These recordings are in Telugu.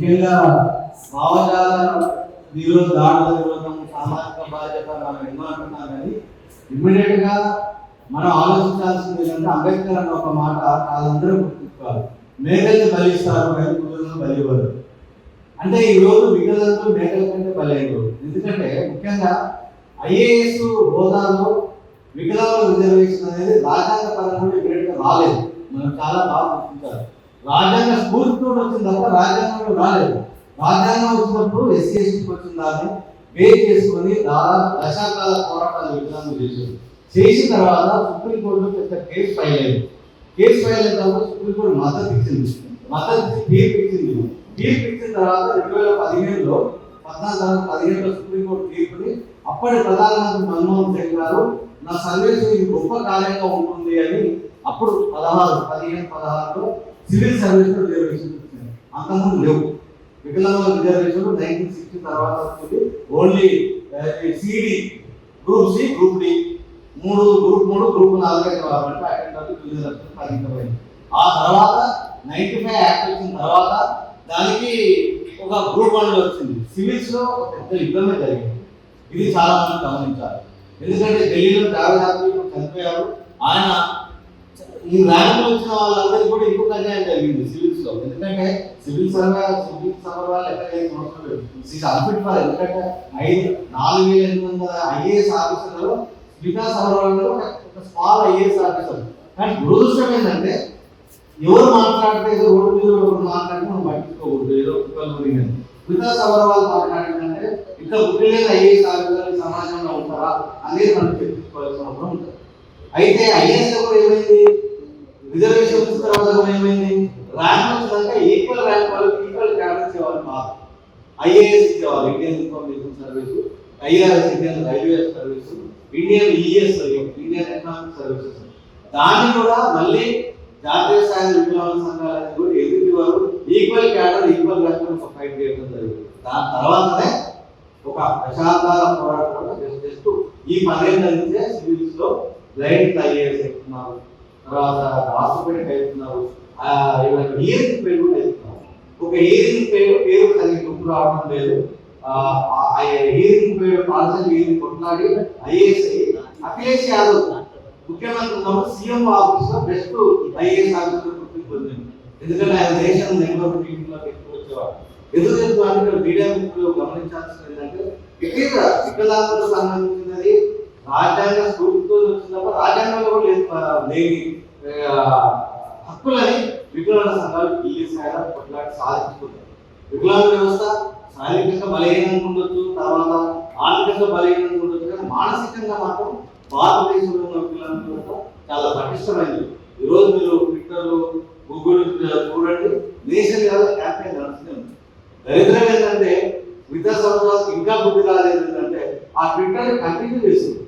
ముఖ్యంగా భావజాల ఈరోజు దాడుల విరోధం సామాజిక బాధ్యత మనం ఎన్నో అంటున్నాం కానీ ఇమ్మీడియట్గా మనం ఆలోచించాల్సింది ఏంటంటే అంబేద్కర్ అన్న ఒక మాట వాళ్ళందరూ గుర్తుంచుకోవాలి. మేకల్ని బలిస్తారు కానీ పురుగులను బలివ్వరు అంటే ఈ రోజు వికలాంగులు మేకల కంటే బలైన ఎందుకంటే ముఖ్యంగా ఐఏఎస్ హోదాలో వికలాంగుల రిజర్వేషన్ అనేది రాజ్యాంగ పరంగా ఇక్కడికి రాలేదు. మనం చాలా బాగా గుర్తించాలి. రాజ్యాంగ స్ఫూర్తితో వచ్చిన తప్ప రాజ్యాంగంలో రాలేదు. రాజ్యాంగం వచ్చినప్పుడు ఎస్సీ ఎస్టీకి వచ్చిన దాన్ని చేసుకొని దాదాపు దశాకాల పోరాటాలు విధానం చేశారు. చేసిన తర్వాత సుప్రీంకోర్టులో పెద్ద కేసు ఫైల్ అయింది. కేసు ఫైల్ అయిన తర్వాత సుప్రీంకోర్టు మద్దతు ఇచ్చింది. మద్దతు ఇచ్చి తీర్పు ఇచ్చింది. తీర్పు ఇచ్చిన తర్వాత రెండు వేల పదిహేనులో పద్నాలుగు తర్వాత పదిహేనులో సుప్రీంకోర్టు తీర్పుని అప్పటి ప్రధానమంత్రి మన్మోహన్ సింగ్ గారు నా సర్వీస్ ఇది గొప్ప కార్యంగా ఉంటుంది అని అప్పుడు పదహారు పదిహేను పదహారులో సివిల్ సర్వీస్ రిజర్వేషన్ ఇచ్చారు అంతకుముందు లేవు. వికలాంగుల రిజర్వేషన్ నైన్టీన్ సిక్స్టీ తర్వాత వచ్చింది. Only CD group C group D మూడు గ్రూప్ మూడు గ్రూప్ నాలుగే కావాలంటే అటెండర్ తొమ్మిది లక్షలు పరిమితమైంది ఆ తర్వాత నైన్టీ ఫైవ్ యాక్ట్ వచ్చిన తర్వాత దానికి ఒక గ్రూప్ వన్ వచ్చింది. సివిల్స్లో పెద్ద యుద్ధమే జరిగింది. ఇది చాలా మంది గమనించాలి. ఎందుకంటే ఢిల్లీలో జావేద్ చనిపోయారు. ఆయన ఈ ర్యాంకులు వచ్చిన వాళ్ళందరికీ కూడా ఇంకొక అన్యాయం జరిగింది సివిల్స్లో ఎందుకంటే సివిల్ సర్వే సివిల్ సర్వే వాళ్ళు ఎక్కడ అన్ఫిట్ ఫర్ ఎందుకంటే ఐదు నాలుగు వేల ఎనిమిది వందల ఐఏఎస్ ఆఫీసర్లలో వికాస్ సర్వాలలో ఒక స్మాల్ ఐఏఎస్ ఆఫీసర్. కానీ దురదృష్టం ఏంటంటే ఎవరు మాట్లాడితే ఏదో రోడ్డు మీద ఒకరు మాట్లాడితే మనం పట్టించుకోకూడదు. ఏదో కుక్కలు మురిగింది వికాస్ అగర్వాల్ మాట్లాడిందంటే ఇంకా పుట్టిన ఐఏఎస్ ఆఫీసర్లు సమాజంలో ఉంటారా అనేది మనం చర్చించుకోవాల్సిన అవసరం ఉంటుంది. అయితే ఐఏఎస్ కూడా ఏమైంది? రిజర్వేషన్ తర్వాత కూడా ఏమైంది? ర్యాంక్ వచ్చినాక ఈక్వల్ ర్యాంక్ వాళ్ళకి ఈక్వల్ క్యాడర్ ఇచ్చేవాళ్ళు మాకు. ఐఏఎస్ ఇచ్చేవాళ్ళు Indian information service IRS Indian railway service Indian ES Indian economic services దాన్ని కూడా మళ్ళీ జాతీయ స్థాయి వికలాంగుల సంఘాలని కూడా ఎదుటి వారు equal cadre equal rank fight చేయడం జరిగింది. దాని తర్వాతనే ఒక దశాబ్దాల పోరాటం కూడా జస్ట్ జస్ట్ ఈ పదేళ్ళ నుంచే సివిల్స్లో బ్లైండ్ ఐఏఎస్ ఎక్కుతున్నారు. తర్వాత రాష్ట్రపతి అవుతున్నారు హియరింగ్ పేరు కూడా ఒక హియరింగ్ పేరు పేరు తనకి గుర్తు రావడం లేదు. హియరింగ్ పేరు పాలసీ హియరింగ్ కొట్లాడి ఐఏఎస్ అఖిలేష్ యాదవ్ ముఖ్యమంత్రి ఉన్నప్పుడు సీఎం ఆఫీస్లో బెస్ట్ ఐఏఎస్ ఆఫీసర్ గుర్తింపు పొందింది. ఎందుకంటే ఆయన దేశం నెంబర్ మీటింగ్ ఎక్కువ వచ్చేవాడు. ఎందుకు మీడియా మిత్రులు గమనించాల్సింది ఏంటంటే ఇటీవల వికలాంగులకు సంబంధించిన రాజ్యాంగ స్ఫూర్తితో వచ్చినప్పుడు రాజ్యాంగంలో కూడా లేదు లేని హక్కులని వికలాంగ సంఘాలు పిల్లి సాయం కొట్లాడి సాధించుకుంటారు. వికలాంగ వ్యవస్థ శారీరకంగా బలహీనంగా ఉండొచ్చు తర్వాత ఆర్థికంగా బలహీనంగా ఉండొచ్చు కానీ మానసికంగా మాత్రం భారతదేశంలో ఉన్న వికలాంగ వ్యవస్థ చాలా పటిష్టమైనది. ఈరోజు మీరు ట్విట్టర్లో గూగుల్ చూడండి నేషన్ లెవెల్ క్యాంపెయిన్ నడుస్తుంది దరిద్రం ఏంటంటే మిగతా సంవత్సరాలకు ఇంకా బుద్ధి రాలేదు ఏంటంటే ఆ ట్విట్టర్ కంటిన్యూ చేస్తుంది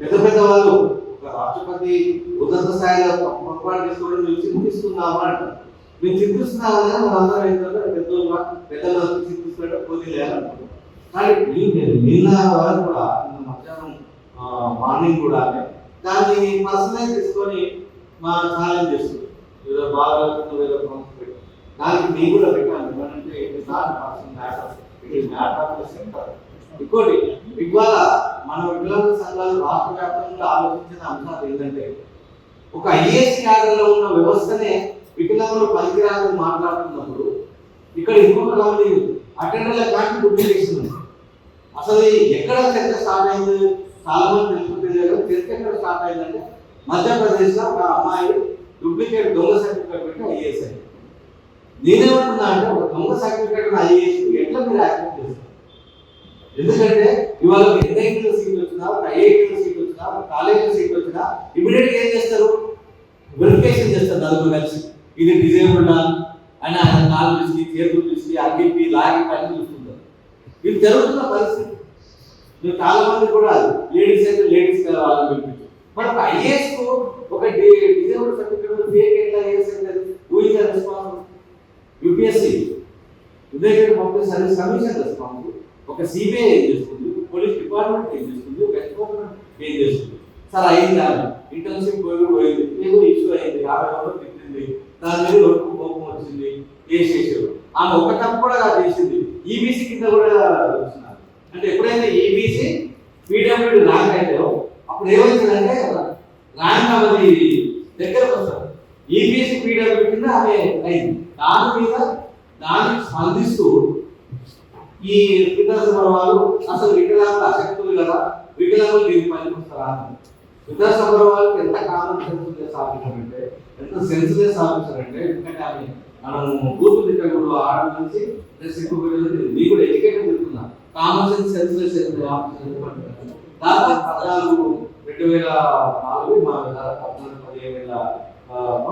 పెద్ద పెద్ద వాళ్ళు ఒక రాష్ట్రపతి ఉన్నత స్థాయిలో పొరపాటు చేసుకోవడం మేము చింతిస్తున్నామా అంటారు మేము చింతిస్తున్నామని మనందరం ఏంటంటే పెద్దోళ్ళ పెద్దలకు చింతిస్తున్నట్టు కొద్ది లేదనుకుంటాం కానీ నిన్న- నిన్న వరకు కూడా నిన్న మధ్యాహ్నం మార్నింగ్ కూడా దాన్ని పర్సనలైజ్ తీసుకొని మా ఛాలెంజ్ చేస్తుంది? ఏదో బాగా ఏదో పెట్టి దానికి నేను కూడా పెట్టాను. ఏమంటే it is not matter it is matter of the centre ఇంకోటి ఇవాళ మన వికలాంగ సంఘాలు రాష్ట్ర వ్యాప్తంగా ఆలోచించిన అంశాలు ఏంటంటే ఒక ఐఏఎస్ క్యాడర్లో ఉన్న వ్యవస్థనే వికలాంగులు పనికిరాదని మాట్లాడుతున్నప్పుడు ఇక్కడ ఇంకొక గమని అటెండర్ల కానీ గుర్తు ఉంది అసలు ఎక్కడ చర్చ స్టార్ట్ అయింది? చాలా మంది తెలుసుకుంటే చర్చ ఎక్కడ స్టార్ట్ అయిందంటే మధ్యప్రదేశ్లో ఒక అమ్మాయి డూప్లికేట్ దొంగ సర్టిఫికేట్ పెట్టి ఐఏఎస్ అయింది నేనేమంటున్నా అంటే ఒక దొంగ సర్టిఫికేట్ ఐఏఎస్ ఎట్లా మీరు యాక్సెప్ట్ చేస్తారు? ఎందుకంటే ఇవాళ ఎన్ఐటీలో సీట్ వచ్చినా ఒక ఐఐటీలో సీట్ వచ్చినా ఒక కాలేజీలో సీట్ వచ్చినా ఇమీడియట్గా ఏం చేస్తారు? వెరిఫికేషన్ చేస్తారు నలుగురు కలిసి. ఇది డిజేబుల్డ్ అని ఆయన కాలు చూసి చేతులు చూసి అగ్గిపి లాగి పని చూస్తుంటారు. ఇది జరుగుతున్న పరిస్థితి. మీరు చాలా మంది కూడా లేడీస్ అయితే లేడీస్ కావాలని పిలిపించారు. మరి ఐఏఎస్ ఒక డిజేబుల్ సర్టిఫికేట్ ఫేక్ ఎట్లా ఐఏఎస్ అంటే responsible UPSC united public service commission responsible ఒక సిబిఐ ఏం చేస్తుంది? పోలీస్ డిపార్ట్మెంట్ ఏం చేస్తుంది? ఒక ఎన్ఫోర్స్మెంట్ ఏం చేస్తుంది? సార్ అయిందా? ఇంటర్న్షిప్ పోయి పోయింది. ఏదో ఇష్యూ అయింది. యాభై దాని మీద వరకు కోపం వచ్చింది వేసేసారు ఆమె ఒక తప్పు కూడా కాదు చేసింది. ఈబీసీ కింద కూడా వచ్చినారు అంటే ఎప్పుడైతే ఈబీసీ పీడబ్ల్యూడి ర్యాంక్ అయితే అప్పుడు ఏమవుతుందంటే ర్యాంక్ ఆమెది దగ్గరకు వస్తారు ఈబీసీ పీడబ్ల్యూడి కింద ఆమె అయింది. దాని మీద దానికి స్పందిస్తూ ఈ విద్యాసభ వాళ్ళు అసలు వికలాంగులు అశక్తులు కదా వికలాంగులు దీని పనికి వస్తారా విద్యాసభ వాళ్ళకి ఎంత కాలం సెన్స్లెస్ ఆఫీసర్ ఎంత సెన్స్లెస్ ఆఫీసర్ అంటే ఎందుకంటే ఆమె మనం బూతు తిట్టకూడదు ఆడ నుంచి సిగ్గుపడేది మీకు కూడా ఎడ్యుకేషన్ తిరుగుతున్నా కామన్ సెన్స్ సెన్స్లెస్ ఆఫీసర్ దాదాపు పద్నాలుగు రెండు వేల నాలుగు మా దాదాపు పద్నాలుగు పదిహేను వేల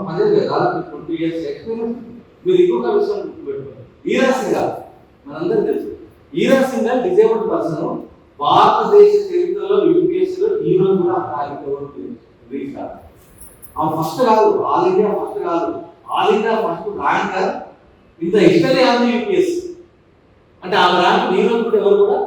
పదిహేను వేల దాదాపు ట్వంటీ ఇయర్స్ ఎక్స్పీరియన్స్ మీరు ఎక్కువ కమిషన్ గుర్తుపెట్టుకోండి. ఈరా సింగల్. మనందరికీ తెలుసు. ఈరా సింగల్ డిజేబుల్డ్ పర్సన్ భారతదేశ చరిత్రలో యూపీఎస్సీలో ఈ రోజు కూడా రీచ్ కాదు ఆమె ఫస్ట్ కాదు ఆల్ ఇండియా ఫస్ట్ కాదు ఆల్ ఇండియా ఫస్ట్ ర్యాంకర్ ఇంత హిస్టరీ ఆన్ యూపీఎస్ అంటే ఆమె ర్యాంక్ ఈ రోజు కూడా ఎవరు కూడా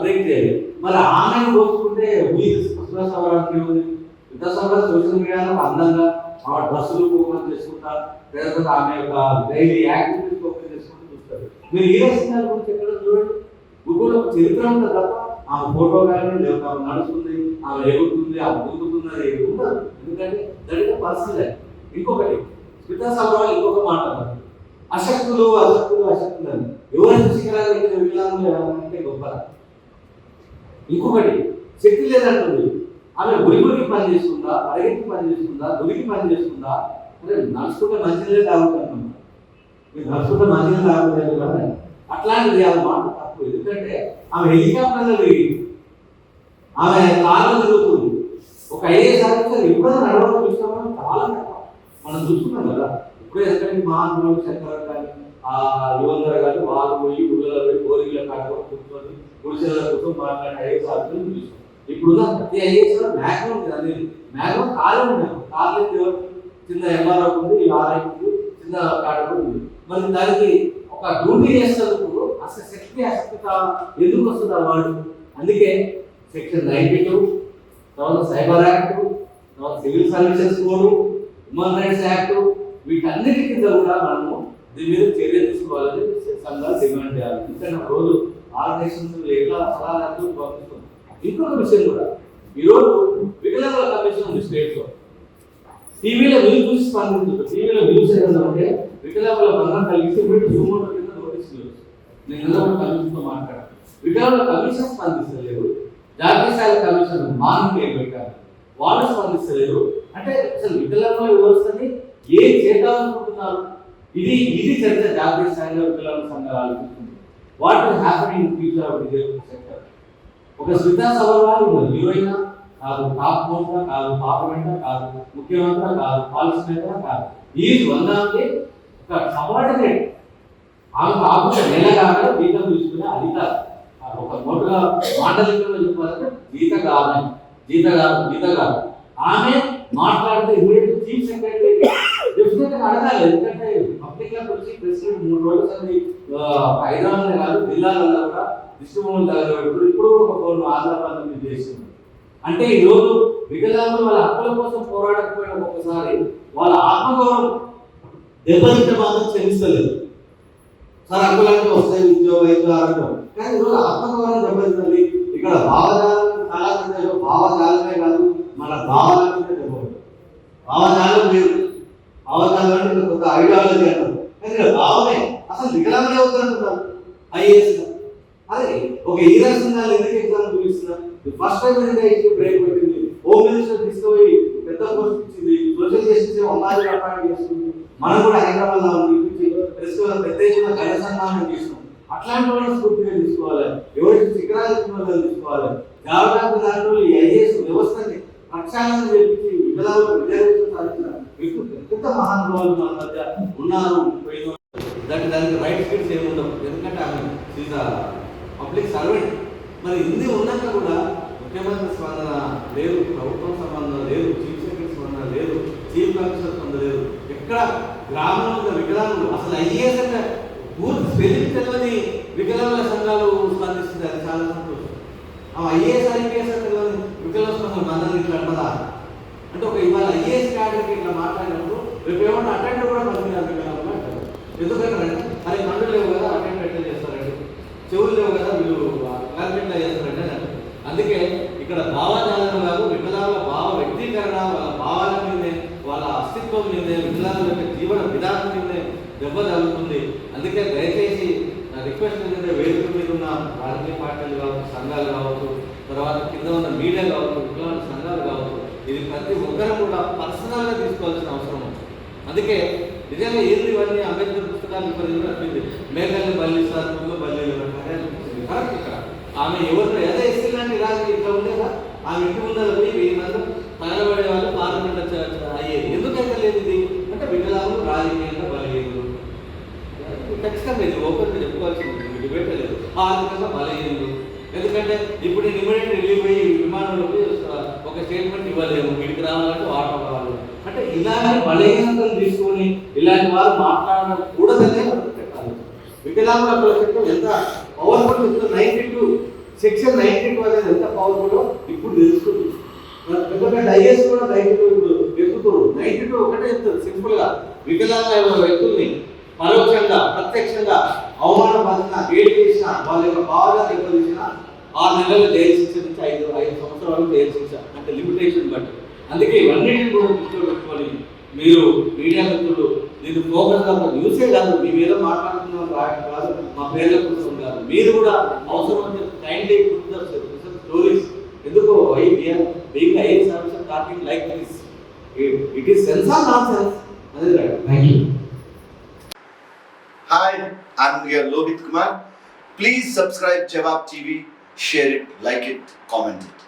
బ్రేక్ చేయలేదు. మరి ఆమెను పోల్చుకుంటే విద్యాసభరానికి విద్యాసభరాలు సోషల్ మీడియాలో అందంగా ఆమె డ్రెస్సులు ఓపెన్ చేసుకుంటారు లేకపోతే ఆమె యొక్క డైలీ యాక్టివిటీస్ ఓపెన్ చేసుకుంటూ చూస్తారు. మీరు ఏ సినిమా గురించి ఎక్కడ చూడండి గూగుల్ చరిత్ర ఉంటుంది తప్ప ఆమె ఫోటో కానీ లేకపోతే ఆమె నడుస్తుంది ఆమె ఎగురుతుంది ఆమె దూకుతుంది అది ఎందుకంటే దళిత పరిస్థితి ఇంకొకటి విద్యాసభరాలు ఇంకొక మాట అశక్తులు అశక్తులు అశక్తులు అని. ఎవరైనా శిఖరాలు ఎక్కిన వికలాంగులు గొప్ప. ఇంకొకటి శక్తి లేదంటుంది. ఆమె గురికి పని చేస్తుందా? పరిగెత్తి పని చేస్తుందా? గురికి పని చేస్తుందా? అంటే నడుచుకుంటే మంచిదే తాగుతున్నాం మీరు నడుచుకుంటే మంచిగా తాగుతుంది కదా. అట్లాంటిది ఆమె మాట తప్పు. ఎందుకంటే ఆమె హెలికాప్టర్లో తిరిగింది ఆమె కాలం తిరుగుతుంది. ఒక ఐఏఎస్ ఆఫీసర్ ఎప్పుడైనా నడవడం చూస్తామని చాలా మనం చూస్తున్నాం కదా ఇప్పుడే ఎక్కడికి మహాత్ములు శంకర్ కానీ ఆ యువంధర కానీ వాళ్ళు పోయి గుళ్ళలో పోయి కోరికల కాకుండా కూర్చొని గుడిసెల కోసం మాట్లాడే ఐఏఎస్ ఆఫీసర్లు చూస్తాం. ఇప్పుడు ప్రతి ఐఏఎస్ మ్యాక్సిమం అది మ్యాక్సిమం కాలం ఉన్నాయి. కాలేజ్ చిన్న ఎంఆర్ఓ ఉంది ఆర్ఐ ఉంది చిన్న కాడ ఉంది. మరి దానికి ఒక డ్యూటీ చేస్తున్నప్పుడు అసలు శక్తి అశక్త ఎందుకు వస్తుంది ఆ వాడు అందుకే సెక్షన్ నైన్టీ టూ తర్వాత సైబర్ యాక్ట్ తర్వాత civil services code human rights act వీటన్నిటి కింద కూడా మనము దీని మీద చర్య తీసుకోవాలని సంఘాలు డిమాండ్ చేయాలి. ఎందుకంటే ఆ రోజు ఆర్గనైజేషన్స్ ఎట్లా సలహాలు పంపిస్తుంది ఇంకొక విషయం కూడా ఈరోజు వికలాంగుల కమిషన్ ఉంది స్టేట్లో టీవీలో మీరు చూసి స్పందించారు టీవీలో న్యూస్ ఏదైనా ఉంటే వికలాంగుల బంధం కలిగిస్తే వీళ్ళు సుమోటో కింద నోటీస్ ఇవ్వచ్చు నేను ఏదో ఒక కమిషన్తో మాట్లాడాను వికలాంగుల కమిషన్ స్పందించలేదు జాతీయ స్థాయి కమిషన్ మార్నింగ్ పెట్టారు. వాళ్ళు స్పందిస్తలేరు అంటే అసలు వికలాంగుల వ్యవస్థని ఏం చేద్దామనుకుంటున్నారు? ఇది ఇది చర్చ జాతీయ స్థాయిలో వికలాంగ సంఘాలు ఆలోచిస్తుంది. What is happen in future of disable sector ఒక శ్రద్ధా సభలో హీరోయినా కాదు టాప్ మోస్టా కాదు పార్లమెంటా కాదు ముఖ్యమంత్రి కాదు పాలసీ మేకరా కాదు. ఈ వందానికి ఒక సబార్డినేట్ ఆమె కాకుండా నెల కాగా జీతం తీసుకునే అధికారం ఒక నోటుగా మాండలికంలో చెప్పాలంటే జీతగానే జీతగారు జీతగారు ఆమె మాట్లాడితే ఇమీడియట్ చీఫ్ సెక్రటరీ డెఫినెట్గా అడగాలి. ఎందుకంటే పబ్లిక్లో వచ్చి ప్రెసిడెంట్ మూడు రోజుల సంది హైదరాబాద్ కాదు జిల్లాలలో కూడా దిష్టిబొమ్మలు తగ్గబెట్టు ఇప్పుడు కూడా ఒక ఫోన్ ఆధారాలు మీద చేస్తుంది అంటే ఈ రోజు వికలాంగులు వాళ్ళ హక్కుల కోసం పోరాడకపోయిన ఒక్కొక్కసారి వాళ్ళ ఆత్మగౌరవం దెబ్బతింటే మాత్రం క్షమిస్తలేదు. సార్ హక్కులంటే వస్తాయి ఉద్యోగ వైద్య ఆరోగ్యం కానీ ఈరోజు ఆత్మగౌరవం దెబ్బతిందండి ఇక్కడ భావజాలం చాలా భావజాలమే కాదు మన భావాల మీద భావజాలం లేదు. భావజాలం అంటే ఇంకా కొత్త ఐడియాలజీ అంటారు. కానీ ఇక్కడ భావమే అసలు వికలాంగులు అవుతుంటున్నారు ఐఏఎస్ అదే ఒక ఈరా రాష్ట్రంగా ఎందుకు ఎగ్జామ్ చూపిస్తున్నారు ఫస్ట్ టైం ఏంటంటే బ్రేక్ పెట్టింది హోమ్ మినిస్టర్ తీసుకుపోయి పెద్ద పోస్ట్ ఇచ్చింది. సోషల్ జస్టిస్ అమ్మాయి అపాయింట్ చేస్తుంది. మనం కూడా హైదరాబాద్లో పిలిపించి ప్రెస్ పెద్ద ఎత్తున ఘనసన్మానం చేసినాం అట్లాంటి వాళ్ళని స్ఫూర్తిగా తీసుకోవాలి. ఎవరికి శిఖరాలు వాళ్ళని తీసుకోవాలి. జాగ్రత్త దాంట్లో ఈ ఐఏఎస్ వ్యవస్థని ప్రక్షాళన చేపించి వికలాంగుల విద్యార్థులు సాధించిన వ్యక్తులు పెద్ద మహానుభావులు మన మధ్య ఉన్నారు పోయిన దానికి దానికి రైట్ స్కిల్స్ ఏమి ఉండవు. ఎందుకంటే ఆమె సీత పబ్లిక్ సర్వెంట్ మరి ఇన్ని ఉన్నాక కూడా ముఖ్యమంత్రి స్పందన లేదు ప్రభుత్వం సంబంధం లేదు చీఫ్ సెక్రటరీ స్పందన లేదు చీఫ్ కమిషనర్ స్పందన లేదు. ఎక్కడ గ్రామంలో ఉన్న వికలాంగులు అసలు ఐఏఎస్ అంటే పూర్తి స్పెల్లింగ్ తెలియని వికలాంగుల సంఘాలు స్పందిస్తుంది అది చాలా సంతోషం. ఆ ఐఏఎస్ ఐపీఎస్ అంటే తెలియని వికలాంగ సంఘాలు మందరం ఇట్లా అంటదా అంటే ఒక ఇవాళ ఐఏఎస్ క్యాడర్కి ఇట్లా మాట్లాడినప్పుడు రేపు ఏమన్నా అటెండర్ కూడా పనిచేయాలి వికలాంగులు అంటారు. ఎందుకంటే అరే కళ్ళు లేవు కదా అటెండ్ ఎట్లా చేస్తారండి. చెవులు లేవు కదా వీళ్ళు క్లారిఫికేట్ చేస్తారంటే అని అందుకే ఇక్కడ భావజాలం కాదు వికలాంగుల భావ వ్యక్తీకరణ వాళ్ళ భావాల మీదే వాళ్ళ అస్తిత్వం మీదే వికలాంగుల జీవన విధానం కింద దెబ్బ తగులుతుంది. అందుకే దయచేసి నా రిక్వెస్ట్ ఏంటంటే వేదిక మీద ఉన్న రాజకీయ పార్టీలు కావచ్చు సంఘాలు కావచ్చు తర్వాత కింద ఉన్న మీడియా కావచ్చు ఇట్లాంటి సంఘాలు కావచ్చు ఇది ప్రతి ఒక్కరూ కూడా పర్సనల్గా తీసుకోవాల్సిన అవసరం ఉంది. అందుకే నిజంగా ఏంది ఇవన్నీ అంబేద్కర్ పుస్తకాలు ఇవ్వలేదు అనిపింది మేఘల్ని బల్లిస్తారు పువ్వులు బల్లి కరెక్ట్ ఇక్కడ. ఆమె ఎవరు ఏదో ఇస్తుందంటే రాజకీయ ఇట్లా ఉండేదా? ఆమె ఇంటి ముందర పోయి వీళ్ళందరూ తగలబడే వాళ్ళు పార్లమెంట్ అయ్యేది ఎందుకైతే లేదు ఇది అంటే వికలాంగులు రాజకీయంగా బలహీనులు ఖచ్చితంగా ఇది ఓపెన్ చెప్పుకోవాల్సింది డిబేట్ లేదు. ఆర్థికంగా బలహీనులు ఎందుకంటే ఇప్పుడు నేను ఇమీడియట్ రిలీవ్ అయ్యి విమానంలో పోయి ఒక స్టేట్మెంట్ ఇవ్వలేము. వీడికి రావాలంటే వాటర్ కావాలి. అంటే ఇలాంటి బలహీనతలు తీసుకొని ఇలాంటి వారు మాట్లాడకూడదనే మనకు పెట్టాలి వికలాంగుల హక్కుల ఎంత పవర్ఫుల్ ఎంత ninety two section ninety two అనేది ఎంత పవర్ఫుల్ ఇప్పుడు తెలుస్తుంది. ఎందుకంటే ఐఎస్ కూడా నైన్టీ టూ ఎక్కుతున్నారు నైన్టీ టూ ఒకటే చెప్తుంది సింపుల్గా. వికలాంగ వ్యక్తుల్ని పరోక్షంగా ప్రత్యక్షంగా అవమానపరిచిన గేట్ చేసిన వాళ్ళ యొక్క బాగా దెబ్బతీసిన ఆరు నెలలు జైలు శిక్ష నుంచి ఐదు ఐదు సంవత్సరాలు జైలు శిక్ష అంటే లిమిటేషన్ బట్టి. అందుకే ఇవన్నిటిని కూడా దృష్టిలో పెట్టుకొని మీరు మీడియా మిత్రులు నేను ఫోకస్ కాదు న్యూసే కాదు మీ మీద మాట్లాడుతున్నాం రాయడం కాదు మా పేర్ల కోసం కాదు. మీరు కూడా అవసరం అంటే కైండ్లీ స్టోరీస్ ఎందుకు I being IS officer talking like this. It is sense or nonsense అదే right. Thank you Hi, I'm your lobit Kumar. Please subscribe Jawab TV, share it, like it, comment it.